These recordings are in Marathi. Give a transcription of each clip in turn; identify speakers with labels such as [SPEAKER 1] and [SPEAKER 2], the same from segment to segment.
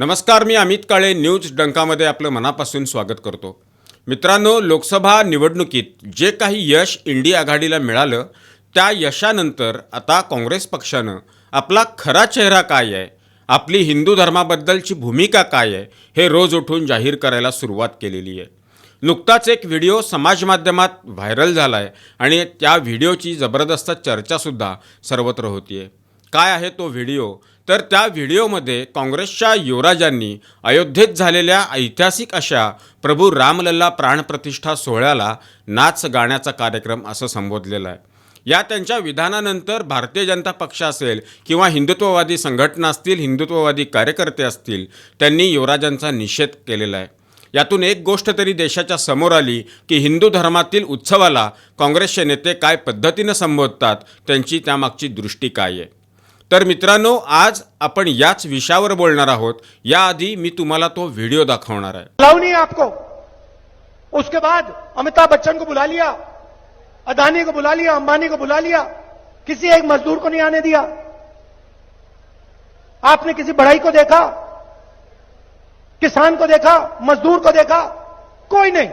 [SPEAKER 1] नमस्कार मी अमित काळे न्यूज डंकामध्ये आपलं मनापासून स्वागत करतो. मित्रांनो लोकसभा निवडणुकीत जे काही यश इंडिया आघाडीला मिळालं त्या यशानंतर आता काँग्रेस पक्षानं आपला खरा चेहरा काय आहे? आपली हिंदू धर्माबद्दलची भूमिका काय आहे? हे रोज उठून जाहीर करायला सुरुवात केलेली आहे. नुकताच एक व्हिडिओ समाज माध्यमात व्हायरल झाला आहे आणि त्या व्हिडिओची जबरदस्त चर्चासुद्धा सर्वत्र होती आहे काय आहे तो व्हिडिओ? तर त्या व्हिडिओमध्ये काँग्रेसच्या युवराजांनी अयोध्येत झालेल्या ऐतिहासिक अशा प्रभू रामलल्ला प्राणप्रतिष्ठा सोहळ्याला नाच गाण्याचा कार्यक्रम असं संबोधलेलं आहे. या त्यांच्या विधानानंतर भारतीय जनता पक्ष असेल किंवा हिंदुत्ववादी संघटना असतील हिंदुत्ववादी कार्यकर्ते असतील त्यांनी युवराजांचा निषेध केलेला आहे. यातून एक गोष्ट तरी देशाच्या समोर आली की हिंदू धर्मातील उत्सवाला काँग्रेसचे नेते काय पद्धतीनं संबोधतात त्यांची त्यामागची दृष्टी काय आहे? तर मित्रांनो, आज आपण याच विषयावर बोलणार आहोत. याआधी मी तुम्हाला तो व्हिडिओ दाखवणार आहे.
[SPEAKER 2] नहीं आपको. उसके बाद अमिताभ बच्चन को बुला लिया, अदानी को बुला लिया, अंबानी को बुला लिया, किसी एक मजदूर को नहीं आने दिया। आपने किसी बढ़ाई को देखा, किसान को देखा, मजदूर को देखा? कोई नहीं।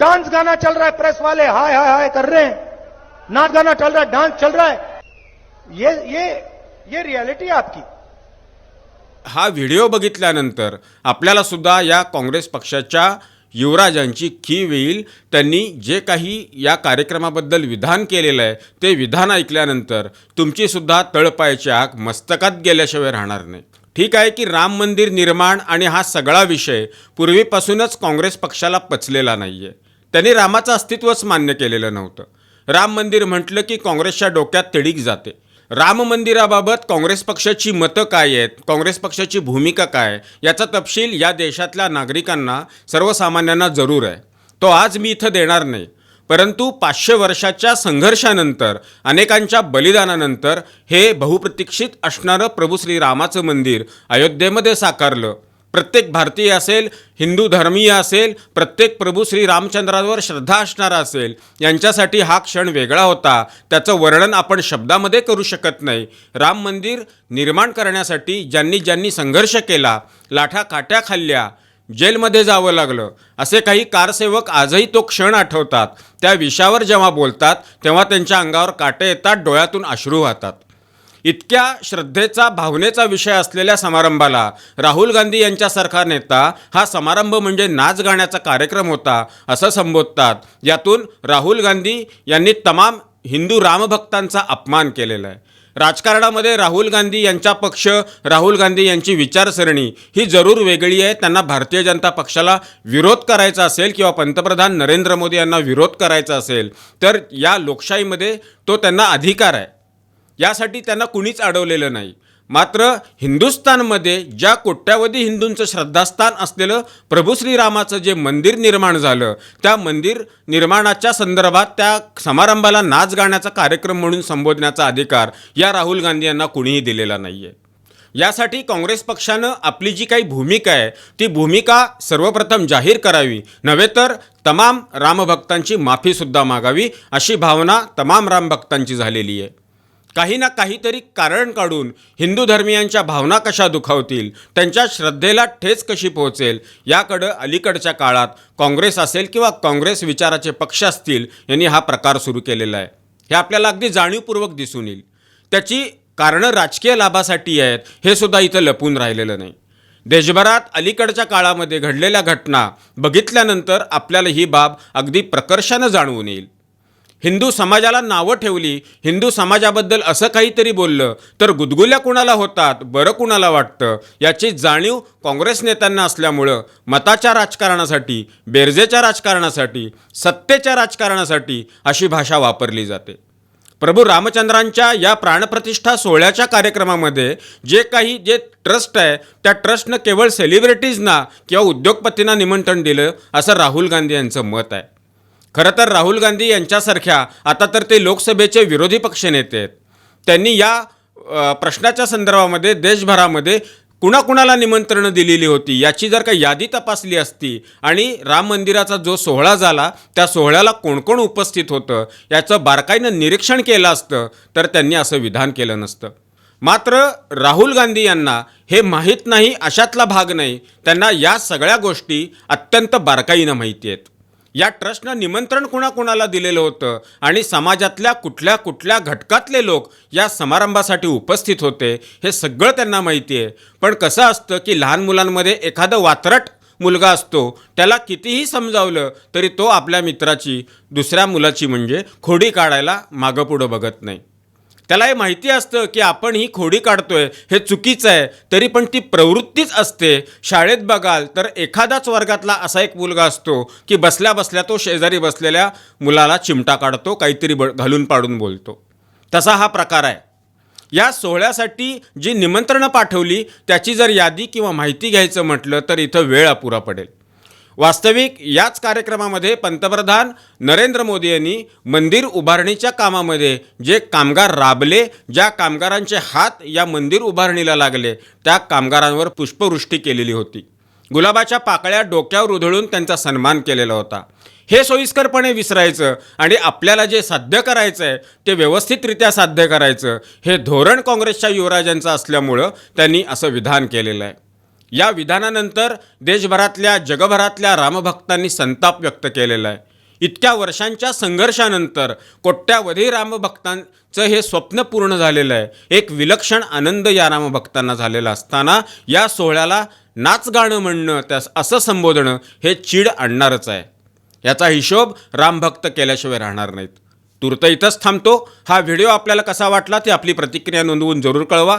[SPEAKER 2] डांस गाना चल रहा है, प्रेस वाले हाय हाय हाय कर रहे हैं। नाच गाना चल रहा है, डांस चल रहा है। ये ये ये रियालिटी आपकी.
[SPEAKER 1] हा व्हिडिओ बघितल्यानंतर आपल्याला सुद्धा या काँग्रेस पक्षाच्या युवराजांची खीव येईल. त्यांनी जे काही या कार्यक्रमाबद्दल विधान केलेलं आहे ते विधान ऐकल्यानंतर तुमची सुद्धा तळपायाची आग मस्तकात गेल्याशिवाय राहणार नाही. ठीक आहे की राम मंदिर निर्माण आणि हा सगळा विषय पूर्वीपासूनच काँग्रेस पक्षाला पचलेला नाही आहे त्यांनी रामाचं अस्तित्वच मान्य केलेलं नव्हतं. राम मंदिर म्हटलं की काँग्रेसच्या डोक्यात तिडीक जाते. राम मंदिराबाबत काँग्रेस पक्षाची मतं काय आहेत? काँग्रेस पक्षाची भूमिका काय? याचा तपशील या देशातल्या नागरिकांना सर्वसामान्यांना जरूर आहे. तो आज मी इथं देणार नाही. परंतु पाचशे वर्षाच्या संघर्षानंतर अनेकांच्या बलिदानानंतर हे बहुप्रतीक्षित असणारं प्रभू श्रीरामाचं मंदिर अयोध्येमध्ये साकारलं. प्रत्येक भारतीय असेल हिंदू धर्मीय असेल प्रत्येक प्रभू श्री रामचंद्रावर श्रद्धा असणारा असेल यांच्यासाठी हा क्षण वेगळा होता. त्याचं वर्णन आपण शब्दामध्ये करू शकत नाही. राम मंदिर निर्माण करण्यासाठी ज्यांनी ज्यांनी संघर्ष केला लाठा काट्या खाल्ल्या जेलमध्ये जावं लागलं असे काही कारसेवक आजही तो क्षण आठवतात. त्या विषयावर जेव्हा बोलतात तेव्हा त्यांच्या अंगावर काटे येतात डोळ्यातून अश्रू वाहतात. इतक्या श्रद्धेचा भावनेचा विषय असलेल्या समारंभाला राहुल गांधी यांच्यासारखा नेता हा समारंभ म्हणजे नाच गाण्याचा कार्यक्रम होता असं संबोधतात. यातून राहुल गांधी यांनी तमाम हिंदू रामभक्तांचा अपमान केलेला आहे. राजकारणामध्ये राहुल गांधी यांचा पक्ष राहुल गांधी यांची विचारसरणी ही जरूर वेगळी आहे. त्यांना भारतीय जनता पक्षाला विरोध करायचा असेल किंवा पंतप्रधान नरेंद्र मोदी यांना विरोध करायचा असेल तर या लोकशाहीमध्ये तो त्यांना अधिकार आहे. यासाठी त्यांना कुणीच अडवलेलं नाही. मात्र हिंदुस्थानमध्ये ज्या कोट्यावधी हिंदूंचं श्रद्धास्थान असलेलं प्रभू श्रीरामाचं जे मंदिर निर्माण झालं त्या मंदिर निर्माणाच्या संदर्भात त्या समारंभाला नाच गाण्याचा कार्यक्रम म्हणून संबोधण्याचा अधिकार या राहुल गांधी यांना कुणीही दिलेला नाही आहे यासाठी काँग्रेस पक्षानं आपली जी काही भूमिका आहे ती भूमिका सर्वप्रथम जाहीर करावी नव्हे तर तमाम रामभक्तांची माफीसुद्धा मागावी अशी भावना तमाम रामभक्तांची झालेली आहे. काही ना काहीतरी कारण काढून हिंदू धर्मियांच्या भावना कशा दुखावतील त्यांच्या श्रद्धेला ठेच कशी पोहोचेल याकडं अलीकडच्या काळात काँग्रेस असेल किंवा काँग्रेस विचाराचे पक्ष असतील यांनी हा प्रकार सुरू केलेला आहे. हे आपल्याला अगदी जाणीवपूर्वक दिसून येईल. त्याची कारणं राजकीय लाभासाठी आहेत हे सुद्धा इथं लपून राहिलेलं नाही. देशभरात अलीकडच्या काळामध्ये घडलेल्या घटना बघितल्यानंतर आपल्याला ही बाब अगदी प्रकर्षानं जाणवून येईल. हिंदू समाजाला नावं ठेवली हिंदू समाजाबद्दल असं काहीतरी बोललं तर गुदगुल्या कुणाला होतात बरं कुणाला वाटतं याची जाणीव काँग्रेस नेत्यांना असल्यामुळं मताच्या राजकारणासाठी बेरजेच्या राजकारणासाठी सत्तेच्या राजकारणासाठी अशी भाषा वापरली जाते. प्रभू रामचंद्रांच्या या प्राणप्रतिष्ठा सोहळ्याच्या कार्यक्रमामध्ये जे काही जे ट्रस्ट आहे त्या ट्रस्टनं केवळ सेलिब्रिटीजना किंवा उद्योगपतींना निमंत्रण दिलं असं राहुल गांधी यांचं मत आहे. खरं तर राहुल गांधी यांच्यासारख्या आता तर ते लोकसभेचे विरोधी पक्षनेते आहेत. त्यांनी या प्रश्नाच्या संदर्भामध्ये देशभरामध्ये कुणाकुणाला निमंत्रणं दिलेली होती याची जर का यादी तपासली असती आणि राम मंदिराचा जो सोहळा झाला त्या सोहळ्याला कोण कोण उपस्थित होतं याचं बारकाईनं निरीक्षण केलं असतं तर त्यांनी असं विधान केलं नसतं. मात्र राहुल गांधी यांना हे माहीत नाही अशातला भाग नाही त्यांना या सगळ्या गोष्टी अत्यंत बारकाईनं माहिती आहेत. या ट्रस्टनं निमंत्रण कुणाकुणाला दिलेलं होतं? आणि समाजातल्या कुठल्या कुठल्या घटकातले लोक या समारंभासाठी उपस्थित होते? हे सगळं त्यांना माहिती आहे. पण कसं असतं की लहान मुलांमध्ये एखादं वात्रट मुलगा असतो त्याला कितीही समजावलं तरी तो आपल्या मित्राची दुसऱ्या मुलाची म्हणजे खोडी काढायला मागं पुढं बघत नाही. त्याला हे माहिती असतं की आपण ही खोडी काढतोय हे चुकीचं आहे तरी पण ती प्रवृत्तीच असते. शाळेत बघाल तर एखादाच वर्गातला असा एक मुलगा असतो की बसल्या बसल्या तो शेजारी बसलेल्या मुलाला चिमटा काढतो काहीतरी ब घालून पाडून बोलतो. तसा हा प्रकार आहे. या सोहळ्यासाठी जी निमंत्रणं पाठवली त्याची जर यादी किंवा माहिती घ्यायचं म्हटलं तर इथं वेळ अपुरा पडेल. वास्तविक याच कार्यक्रमामध्ये पंतप्रधान नरेंद्र मोदी यांनी मंदिर उभारणीच्या कामामध्ये जे कामगार राबले ज्या कामगारांचे हात या मंदिर उभारणीला लागले त्या कामगारांवर पुष्पवृष्टी केलेली होती. गुलाबाच्या पाकळ्या डोक्यावर उधळून त्यांचा सन्मान केलेला होता. हे सोयीस्करपणे विसरायचं आणि आपल्याला जे साध्य करायचं आहे ते व्यवस्थितरित्या साध्य करायचं हे धोरण काँग्रेसच्या युवराजांचं असल्यामुळं त्यांनी असं विधान केलेलं आहे. या विधानानंतर देशभरातल्या जगभरातल्या रामभक्तांनी संताप व्यक्त केलेला आहे. इतक्या वर्षांच्या संघर्षानंतर कोट्यावधी रामभक्तांचं हे स्वप्न पूर्ण झालेलं आहे. एक विलक्षण आनंद या रामभक्तांना झालेला असताना या सोहळ्याला नाच गाणं म्हणणं त्यास असं संबोधणं हे चीड आणणारच आहे. याचा हिशोब रामभक्त केल्याशिवाय राहणार नाहीत. तूर्त इथंच थांबतो. हा व्हिडिओ आपल्याला कसा वाटला ती आपली प्रतिक्रिया नोंदवून जरूर कळवा.